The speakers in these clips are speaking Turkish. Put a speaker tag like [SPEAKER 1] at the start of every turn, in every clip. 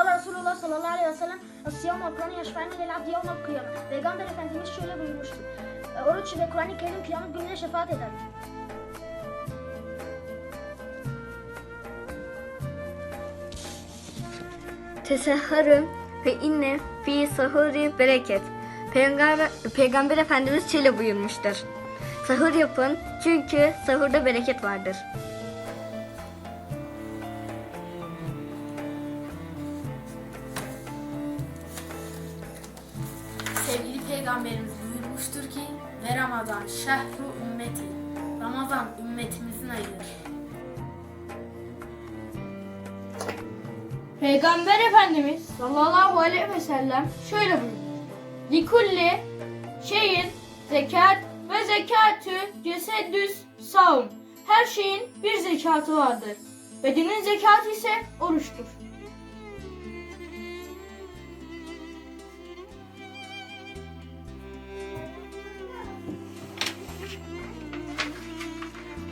[SPEAKER 1] Kala Resulullah sallallahu aleyhi ve sellem Siyam Kur'an yaşfani lil abdi yevmel kıyame. Peygamber Efendimiz şöyle buyurmuştur. E, Oruç ve Kur'an-ı Kerim kıyamet gününe şefaat eder.
[SPEAKER 2] Tesehharun ve inne fi sahuri bereket. Peygamber, Peygamber Efendimiz şöyle buyurmuştur. Sahur yapın çünkü sahurda bereket vardır.
[SPEAKER 3] Peygamberimiz buyurmuştur ki ve Ramazan şehru ümmeti. Ramazan ümmetimizin ayıdır.
[SPEAKER 4] Peygamber Efendimiz sallallahu aleyhi ve sellem şöyle buyurdu. Likulli şeyin zekat ve zekatü cesedüs savun. Her şeyin bir zekatı vardır. Bedenin zekatı ise oruçtur.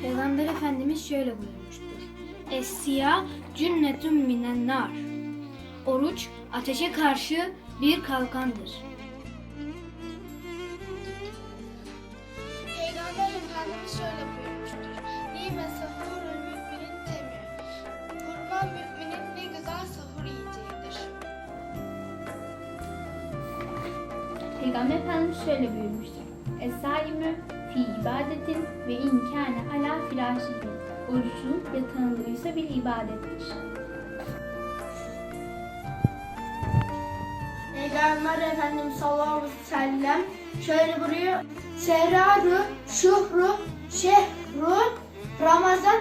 [SPEAKER 5] Peygamber Efendimiz şöyle buyurmuştur. Es-siyah cünnetun minen nar. Oruç ateşe karşı bir kalkandır.
[SPEAKER 6] Peygamber Efendimiz şöyle buyurmuştur. Nime sahurul müminin temi. Kurban müminin ne güzel sahur yiyeceğidir.
[SPEAKER 7] Peygamber Efendimiz şöyle buyurmuştur. Es-saimü fi ibadetin ve inkâne ala firâşihi. Oruçlu yatağındaysa bir ibadettir.
[SPEAKER 4] Peygamber Efendimiz sallallahu aleyhi ve sellem şöyle buyuruyor. Seraru, şuhru, şehru, Ramazan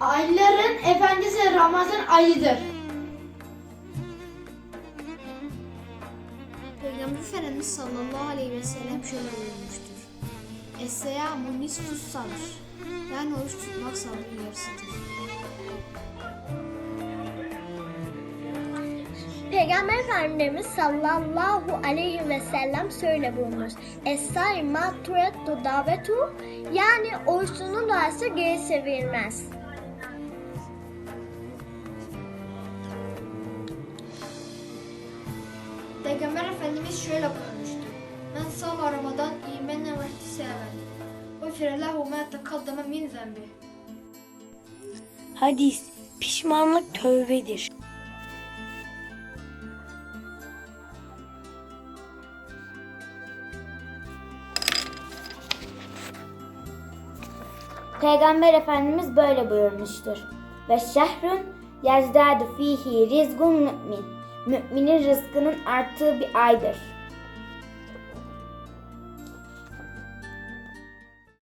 [SPEAKER 4] ayların efendisi Ramazan ayıdır.
[SPEAKER 8] Peygamber Efendimiz sallallahu aleyhi ve sellem şöyle buyurmuştur. Es-seyamu nisfus sabr. Yani oruç tutmak sabrın yarısıdır.
[SPEAKER 9] Peygamber Efendimiz sallallahu aleyhi ve sellem şöyle buyurmuş. Esay maturetu davetu yani oruçlunun duası geri sevilmez.
[SPEAKER 8] Peygamber Efendimiz şöyle buyurmuştur. Sama Ramazan imennen ve ihtisaben. Ufire lehu ma tekaddeme min zembi.
[SPEAKER 2] Hadis, pişmanlık tövbedir.
[SPEAKER 10] Peygamber Efendimiz böyle buyurmuştur. Ve şehrün yezdâdu fihi rizgun mü'min. Müminin rızkının arttığı bir aydır.